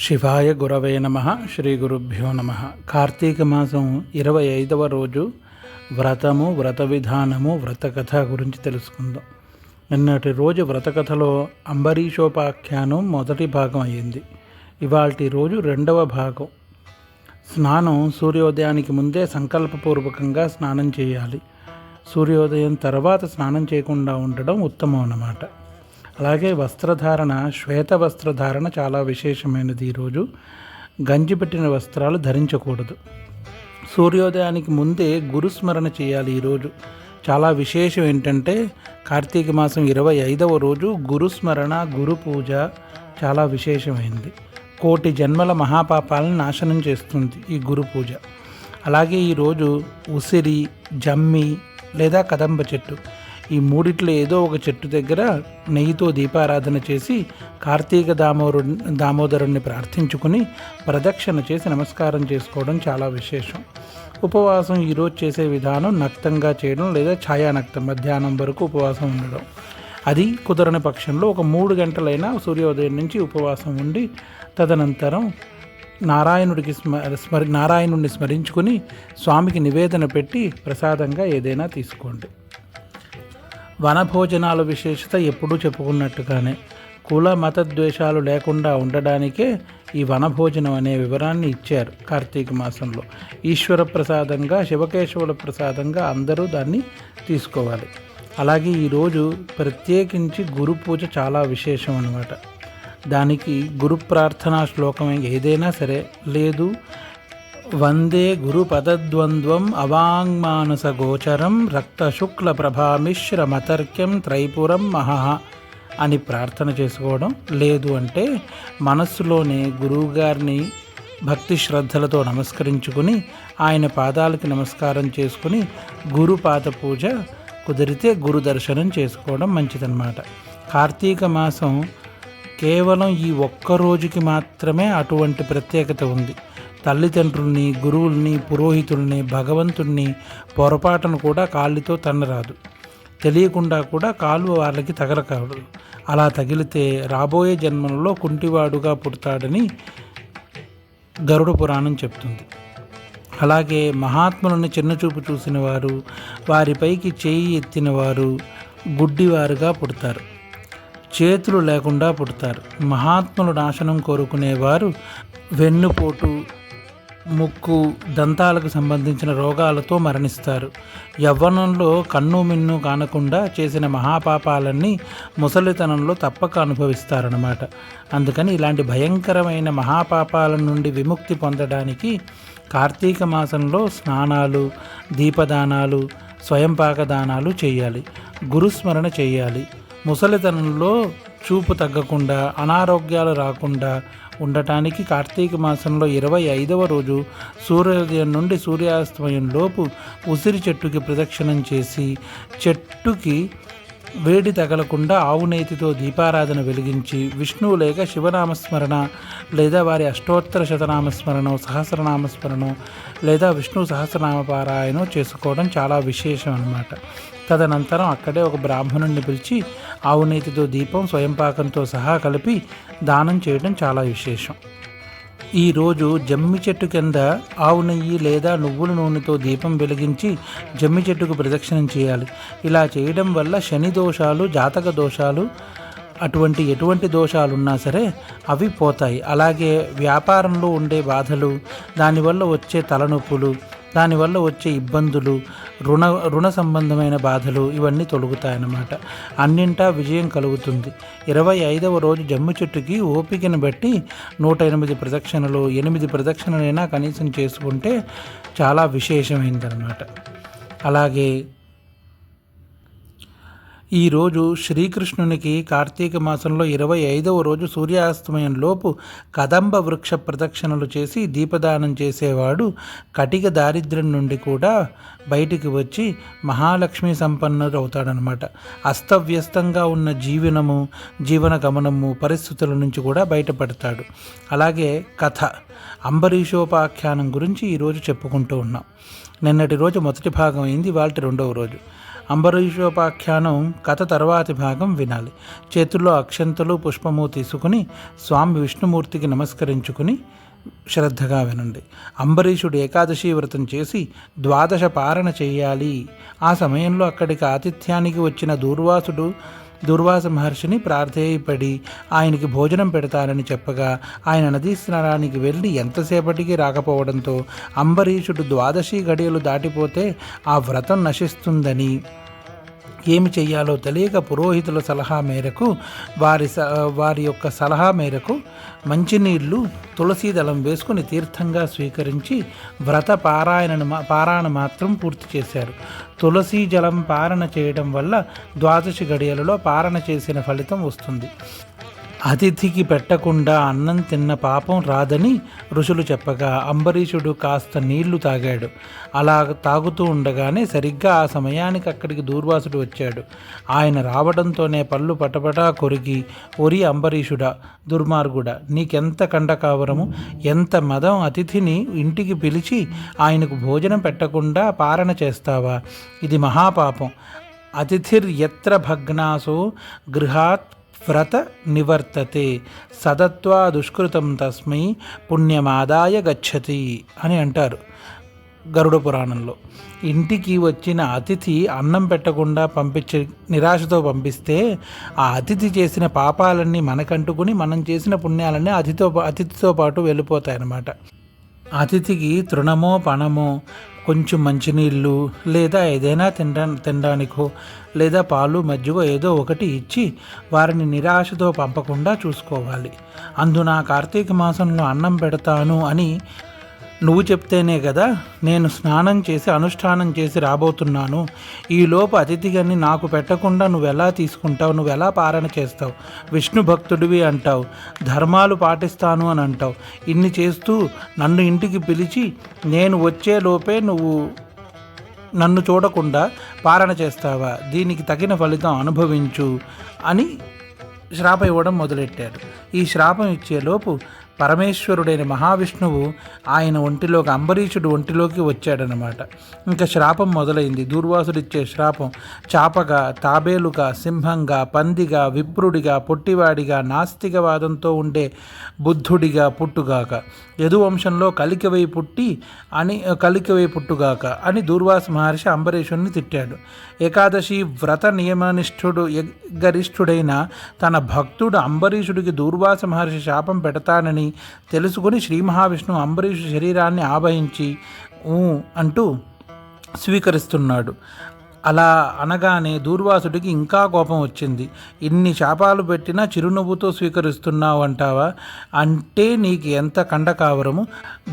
శివాయ గురవే నమ శ్రీ గురుభ్యో నమ. కార్తీక మాసం ఇరవై ఐదవ రోజు వ్రతము వ్రత విధానము వ్రతకథ గురించి తెలుసుకుందాం. నిన్నటి రోజు వ్రతకథలో అంబరీషోపాఖ్యానం మొదటి భాగం అయ్యింది. ఇవాటి రోజు రెండవ భాగం. స్నానం సూర్యోదయానికి ముందే సంకల్పపూర్వకంగా స్నానం చేయాలి. సూర్యోదయం తర్వాత స్నానం చేయకుండా ఉండడం ఉత్తమం అన్నమాట. అలాగే వస్త్రధారణ శ్వేత వస్త్రధారణ చాలా విశేషమైనది ఈరోజు. గంజి పెట్టిన వస్త్రాలు ధరించకూడదు. సూర్యోదయానికి ముందే గురుస్మరణ చేయాలి ఈరోజు. చాలా విశేషం ఏంటంటే కార్తీక మాసం ఇరవై ఐదవ రోజు గురుస్మరణ గురు పూజ చాలా విశేషమైంది. కోటి జన్మల మహాపాపాలను నాశనం చేస్తుంది ఈ గురు పూజ. అలాగే ఈరోజు ఉసిరి జమ్మి లేదా కదంబ చెట్టు. ఈ మూడిట్లో ఏదో ఒక చెట్టు దగ్గర నెయ్యితో దీపారాధన చేసి కార్తీక దామోరు దామోదరుణ్ణి ప్రార్థించుకుని ప్రదక్షిణ చేసి నమస్కారం చేసుకోవడం చాలా విశేషం. ఉపవాసం ఈరోజు చేసే విధానం నక్తంగా చేయడం లేదా ఛాయానక్తం మధ్యాహ్నం వరకు ఉపవాసం ఉండడం. అది కుదరని పక్షంలో ఒక మూడు గంటలైనా సూర్యోదయం నుంచి ఉపవాసం ఉండి తదనంతరం నారాయణుడికి స్మ స్మరి నారాయణుడిని స్మరించుకుని స్వామికి నివేదన పెట్టి ప్రసాదంగా ఏదైనా తీసుకోండి. వనభోజనాల విశేషత ఎప్పుడూ చెప్పుకున్నట్టుగానే కుల మత ద్వేషాలు లేకుండా ఉండడానికే ఈ వనభోజనం అనే వివరాన్ని ఇచ్చారు కార్తీక మాసంలో. ఈశ్వర ప్రసాదంగా శివకేశవుల ప్రసాదంగా అందరూ దాన్ని తీసుకోవాలి. అలాగే ఈరోజు ప్రత్యేకించి గురు పూజ చాలా విశేషం అనమాట దానికి గురు ప్రార్థనా శ్లోకం ఏదైనా సరే లేదు వందే గురుపదద్వంద్వం అవాంగ్మానసగోచరం అవాంగ్మానస రక్త శుక్ల మతర్క్యం త్రైపురం మహః అని ప్రార్థన చేసుకోవడం లేదు అంటే మనస్సులోనే గురువుగారిని భక్తి శ్రద్ధలతో నమస్కరించుకుని ఆయన పాదాలకి నమస్కారం చేసుకుని గురుపాత పూజ కుదిరితే గురు దర్శనం చేసుకోవడం మంచిదన్నమాట. కార్తీక మాసం కేవలం ఈ ఒక్క రోజుకి మాత్రమే అటువంటి ప్రత్యేకత ఉంది. తల్లిదండ్రుల్ని గురువుల్ని పురోహితుల్ని భగవంతుణ్ణి పొరపాటును కూడా కాళ్ళతో తన్నరాదు. తెలియకుండా కూడా కాలు వాళ్ళకి తగలకూడదు. అలా తగిలితే రాబోయే జన్మలలో కుంటివాడుగా పుడతాడని గరుడ పురాణం చెప్తుంది. అలాగే మహాత్ములను చిన్నచూపు చూసిన వారు వారిపైకి చేయి ఎత్తిన వారు గుడ్డివారుగా పుడతారు. చేతులు లేకుండా పుడతారు. మహాత్ములు నాశనం కోరుకునేవారు వెన్నుపోటు ముక్కు దంతాలకు సంబంధించిన రోగాలతో మరణిస్తారు. యవ్వనంలో కన్ను మిన్ను కానకుండా చేసిన మహాపాపాలన్నీ ముసలితనంలో తప్పక అనుభవిస్తారన్నమాట. అందుకని ఇలాంటి భయంకరమైన మహాపాపాల నుండి విముక్తి పొందడానికి కార్తీక మాసంలో స్నానాలు దీపదానాలు స్వయంపాక దానాలు చేయాలి. గురుస్మరణ చేయాలి. ముసలితనంలో చూపు తగ్గకుండా అనారోగ్యాలు రాకుండా ఉండటానికి కార్తీక మాసంలో ఇరవై ఐదవ రోజు సూర్యోదయం నుండి సూర్యాస్తమయం లోపు ఉసిరి చెట్టుకి ప్రదక్షిణం చేసి చెట్టుకి వేడి తగలకుండా ఆవు నేతితో దీపారాధన వెలిగించి విష్ణువు లేక శివనామస్మరణ లేదా వారి అష్టోత్తర శతనామస్మరణం సహస్రనామస్మరణం లేదా విష్ణు సహస్రనామ పారాయణం చేసుకోవడం చాలా విశేషం అన్నమాట. తదనంతరం అక్కడే ఒక బ్రాహ్మణుణ్ణి పిలిచి ఆవు నేతితో దీపం స్వయంపాకంతో సహా కలిపి దానం చేయడం చాలా విశేషం. ఈరోజు జమ్మి చెట్టు కింద ఆవు నెయ్యి లేదా నువ్వుల నూనెతో దీపం వెలిగించి జమ్మి చెట్టుకు ప్రదక్షిణం చేయాలి. ఇలా చేయడం వల్ల శని దోషాలు జాతక దోషాలు అటువంటి ఎటువంటి దోషాలు ఉన్నా సరే అవి పోతాయి. అలాగే వ్యాపారంలో ఉండే బాధలు దానివల్ల వచ్చే తలనొప్పులు దానివల్ల వచ్చే ఇబ్బందులు రుణ రుణ సంబంధమైన బాధలు ఇవన్నీ తొలగుతాయన్నమాట. అన్నింటా విజయం కలుగుతుంది. ఇరవై ఐదవ రోజు జమ్ము చెట్టుకి ఓపికను బట్టి నూట ఎనిమిది ప్రదక్షిణలు ఎనిమిది ప్రదక్షిణలైనా కనీసం చేసుకుంటే చాలా విశేషమైందన్నమాట. అలాగే ఈరోజు శ్రీకృష్ణునికి కార్తీక మాసంలో ఇరవై ఐదవ రోజు సూర్యాస్తమయం లోపు కదంబ వృక్ష ప్రదక్షిణలు చేసి దీపదానం చేసేవాడు కటిక దారిద్ర్యం నుండి కూడా బయటికి వచ్చి మహాలక్ష్మి సంపన్నుడు అవుతాడనమాట అస్తవ్యస్తంగా ఉన్న జీవనము జీవన గమనము పరిస్థితుల నుంచి కూడా బయటపడతాడు. అలాగే కథ అంబరీషోపాఖ్యానం గురించి ఈరోజు చెప్పుకుంటూ ఉన్నాం. నిన్నటి రోజు మొదటి భాగం అయింది వాళ్ళ రెండవ రోజు. అంబరీషోపాఖ్యానం కథ తర్వాతి భాగం వినాలి. చేతుల్లో అక్షంతలు పుష్పము తీసుకుని స్వామి విష్ణుమూర్తికి నమస్కరించుకుని శ్రద్ధగా వినండి. అంబరీషుడు ఏకాదశి వ్రతం చేసి ద్వాదశ పారణ చేయాలి. ఆ సమయంలో అక్కడికి ఆతిథ్యానికి వచ్చిన దూర్వాసుడు దుర్వాస మహర్షిని ప్రార్థేయపడి ఆయనకి భోజనం పెడతానని చెప్పగా ఆయన నదీ స్నానానికి వెళ్ళి ఎంతసేపటికి రాకపోవడంతో అంబరీషుడు ద్వాదశి గడియలు దాటిపోతే ఆ వ్రతం నశిస్తుందని. ఏమి చేయాలో తెలియక పురోహితుల సలహా మేరకు వారి స వారి యొక్క సలహా మేరకు మంచినీళ్ళు తులసీదళం వేసుకుని తీర్థంగా స్వీకరించి వ్రత పారాయణను పారాయణ మాత్రం పూర్తి చేశారు. తులసీ జలం పారణ చేయడం వల్ల ద్వాదశి గడియలలో పారణ చేసిన ఫలితం వస్తుంది. అతిథికి పెట్టకుండా అన్నం తిన్న పాపం రాదని ఋషులు చెప్పగా అంబరీషుడు కాస్త నీళ్ళు తాగాడు. అలా తాగుతూ ఉండగానే సరిగ్గా ఆ సమయానికి అక్కడికి దూర్వాసుడు వచ్చాడు. ఆయన రావడంతోనే పళ్ళు పటపటా కొరిగి ఒరి అంబరీషుడా దుర్మార్గుడా నీకెంత కండకావరము? ఎంత మదం అతిథిని ఇంటికి పిలిచి ఆయనకు భోజనం పెట్టకుండా పారణ చేస్తావా? ఇది మహాపాపం. అతిథిర్ ఎత్ర భగ్నాసో గృహాత్ వ్రత నివర్తతే. సదత్వా దుష్కృతం తస్మై పుణ్యమాదాయ గచ్చతి అని అంటారు గరుడ పురాణంలో. ఇంటికి వచ్చిన అతిథి అన్నం పెట్టకుండా పంపించి నిరాశతో పంపిస్తే ఆ అతిథి చేసిన పాపాలన్నీ మనకంటుకుని మనం చేసిన పుణ్యాలన్నీ అతిథితో అతిథితో పాటు వెళ్ళిపోతాయన్నమాట. అతిథికి తృణమో పణమో కొంచెం మంచినీళ్ళు లేదా ఏదైనా తినడా తినడానికో లేదా పాలు మజ్జిగ ఏదో ఒకటి ఇచ్చి వారిని నిరాశతో పంపకుండా చూసుకోవాలి. అందున కార్తీక మాసంలో అన్నం పెడతాను అని నువ్వు చెప్తేనే కదా నేను స్నానం చేసి అనుష్ఠానం చేసి రాబోతున్నాను. ఈలోపు అతిథిగాన్ని నాకు పెట్టకుండా నువ్వు ఎలా తీసుకుంటావు? నువ్వు ఎలా చేస్తావు? విష్ణు భక్తుడివి అంటావు. ధర్మాలు పాటిస్తాను అని అంటావు. ఇన్ని చేస్తూ నన్ను ఇంటికి పిలిచి నేను వచ్చే లోపే నువ్వు నన్ను చూడకుండా పారణ చేస్తావా? దీనికి తగిన ఫలితం అనుభవించు అని శ్రాపం ఇవ్వడం మొదలెట్టాడు ఈ శ్రాపం ఇచ్చేలోపు పరమేశ్వరుడైన మహావిష్ణువు ఆయన ఒంటిలోకి అంబరీషుడు ఒంటిలోకి వచ్చాడనమాట ఇంకా శ్రాపం మొదలైంది. దూర్వాసుడిచ్చే శ్రాపం చాపగా తాబేలుగా సింహంగా పందిగా విప్రుడిగా పొట్టివాడిగా నాస్తికవాదంతో ఉండే బుద్ధుడిగా పుట్టుగాక. యదువంశంలో కలికివై పుట్టి అని కలికివై పుట్టుగాక అని దూర్వాస మహర్షి అంబరీషుణ్ణి తిట్టాడు. ఏకాదశి వ్రత నియమనిష్ఠుడు గరిష్ఠుడైన తన భక్తుడు అంబరీషుడికి దూర్వాస మహర్షి శాపం పెడతానని తెలుసుకుని శ్రీ మహావిష్ణువు అంబరీషు శరీరాన్ని ఆవహించి అంటూ స్వీకరిస్తున్నాడు. అలా అనగానే దూర్వాసుడికి ఇంకా కోపం వచ్చింది. ఇన్ని శాపాలు పెట్టినా చిరునవ్వుతో స్వీకరిస్తున్నావు అంటావా? అంటే నీకు ఎంత కండకావరము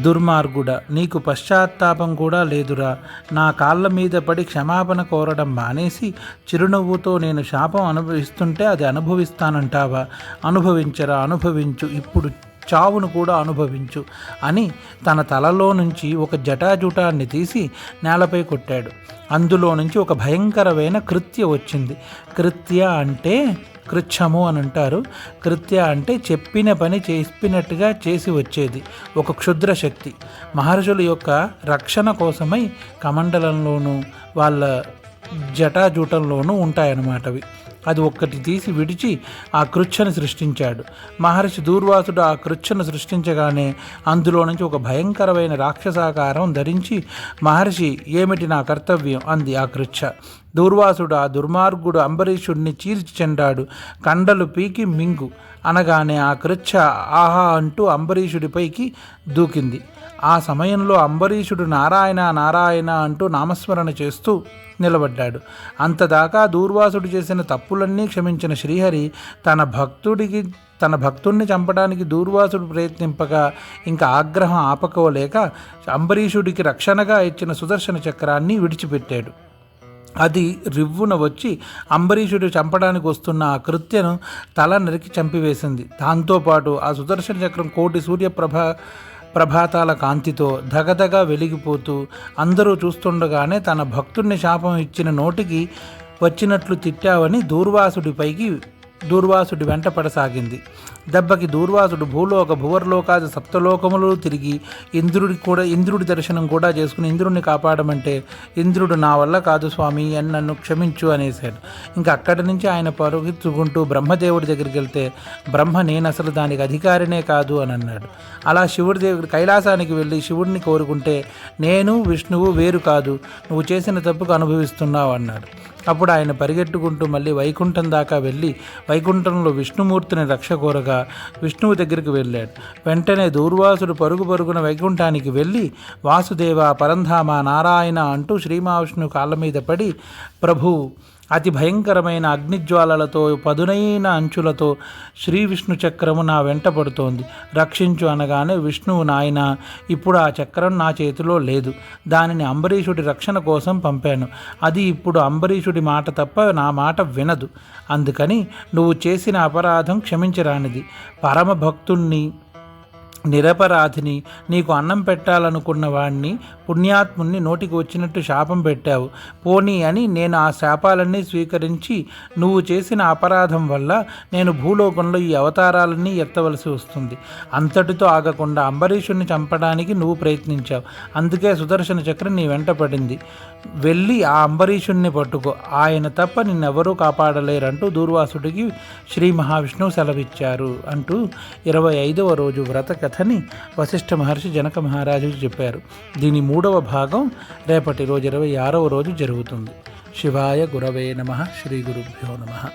దుర్మార్గుడ నీకు పశ్చాత్తాపం కూడా లేదురా. నా కాళ్ళ మీద పడి క్షమాపణ కోరడం మానేసి చిరునవ్వుతో నేను శాపం అనుభవిస్తుంటే అది అనుభవిస్తానంటావా? అనుభవించరా అనుభవించు. ఇప్పుడు చావును కూడా అనుభవించు అని తన తలలో నుంచి ఒక జటాజుటాన్ని తీసి నేలపై కొట్టాడు. అందులో నుంచి ఒక భయంకరమైన కృత్య వచ్చింది. కృత్య అంటే కృచ్ఛము అని అంటారు. కృత్య అంటే చెప్పిన పని చెప్పినట్టుగా చేసి వచ్చేది. ఒక క్షుద్ర శక్తి. మహర్షుల యొక్క రక్షణ కోసమై కమండలంలోనూ వాళ్ళ జటాజూటంలోనూ ఉంటాయన్నమాట అవి అది ఒక్కటి తీసి విడిచి ఆ కృచ్ఛను సృష్టించాడు. మహర్షి దూర్వాసుడు ఆ కృచ్ఛను సృష్టించగానే అందులో నుంచి ఒక భయంకరమైన రాక్షసాకారం ధరించి మహర్షి ఏమిటి నా కర్తవ్యం? అంది ఆ కృచ్ఛ దూర్వాసుడు ఆ దుర్మార్గుడు అంబరీషుడిని చీల్చి చెండాడు. కండలు పీకి మింగు. అనగానే ఆ కృచ్ఛ ఆహా అంటూ అంబరీషుడిపైకి దూకింది. ఆ సమయంలో అంబరీషుడు నారాయణ నారాయణ అంటూ నామస్మరణ చేస్తూ నిలబడ్డాడు. అంతదాకా దూర్వాసుడు చేసిన తప్పులన్నీ క్షమించిన శ్రీహరి తన భక్తుడికి తన భక్తుణ్ణి చంపడానికి దూర్వాసుడు ప్రయత్నింపగా ఇంకా ఆగ్రహం ఆపకోలేక అంబరీషుడికి రక్షణగా ఇచ్చిన సుదర్శన చక్రాన్ని విడిచిపెట్టాడు. అది రివ్వున వచ్చి అంబరీషుడు చంపడానికి వస్తున్న ఆ కృత్యను తల నరికి చంపివేసింది. దాంతోపాటు ఆ సుదర్శన చక్రం కోటి సూర్యప్రభ ప్రభాతాల కాంతితో ధగధగా వెలిగిపోతూ అందరూ చూస్తుండగానే తన భక్తుడిని శాపం ఇచ్చిన నోటికి వచ్చినట్లు తిట్టావని దూర్వాసుడిపైకి దూర్వాసుడి వెంట పడసాగింది. దెబ్బకి దూర్వాసుడు భూలోక భువర్లోకాది సప్తలోకములు తిరిగి ఇంద్రుడి కూడా ఇంద్రుడి దర్శనం కూడా చేసుకుని ఇంద్రుడిని కాపాడమంటే ఇంద్రుడు నా వల్ల కాదు స్వామి అని నన్ను క్షమించు అనేశాడు. ఇంకా అక్కడి నుంచి ఆయన పరుగెత్తుకుంటూ బ్రహ్మదేవుడి దగ్గరికి వెళ్తే బ్రహ్మ నేను అసలు దానికి అధికారినే కాదు అని అన్నాడు. అలా శివుడి దగ్గర కైలాసానికి వెళ్ళి శివుడిని కోరుకుంటే నేను విష్ణువు వేరు కాదు నువ్వు చేసిన తప్పుకు అనుభవిస్తున్నావు అన్నాడు. అప్పుడు ఆయన పరిగెట్టుకుంటూ మళ్ళీ వైకుంఠం దాకా వెళ్ళి వైకుంఠంలో విష్ణుమూర్తిని రక్ష కోరగా విష్ణువు దగ్గరికి వెళ్ళాడు. వెంటనే దూర్వాసుడు పరుగు పరుగున వైకుంఠానికి వెళ్ళి వాసుదేవ పరంధామ నారాయణ అంటూ శ్రీమహావిష్ణువు కాళ్ళ మీద పడి ప్రభు అతి భయంకరమైన అగ్నిజ్వాలలతో పదునైన అంచులతో శ్రీ విష్ణు చక్రము నా వెంట పడుతోంది. రక్షించు అనగానే విష్ణువు నాయన ఇప్పుడు ఆ చక్రం నా చేతిలో లేదు. దానిని అంబరీషుడి రక్షణ కోసం పంపాను. అది ఇప్పుడు అంబరీషుడి మాట తప్ప నా మాట వినదు. అందుకని నువ్వు చేసిన అపరాధం క్షమించరానిది. పరమ భక్తుణ్ణి నిరపరాధిని నీకు అన్నం పెట్టాలనుకున్న వాణ్ణి పుణ్యాత్ముణ్ణి నోటికి వచ్చినట్టు శాపం పెట్టావు. పోనీ అని నేను ఆ శాపాలన్నీ స్వీకరించి నువ్వు చేసిన అపరాధం వల్ల నేను భూలోకంలో ఈ అవతారాలన్నీ ఎత్తవలసి వస్తుంది. అంతటితో ఆగకుండా అంబరీషుణ్ణి చంపడానికి నువ్వు ప్రయత్నించావు. అందుకే సుదర్శన చక్రం నీ వెంట పడింది. వెళ్ళి ఆ అంబరీషుణ్ణి పట్టుకో. ఆయన తప్ప నిన్నెవరూ కాపాడలేరంటూ దూర్వాసుడికి శ్రీ మహావిష్ణువు సెలవిచ్చారు అంటూ ఇరవై ఐదవ రోజు వ్రత కథ కథని వశిష్ఠ మహర్షి జనక మహారాజుకి చెప్పారు. దీని మూడవ భాగం రేపటి రోజు ఇరవై ఆరవ రోజు జరుగుతుంది. శివాయ గురవే నమ. శ్రీ గురుభ్యో నమ.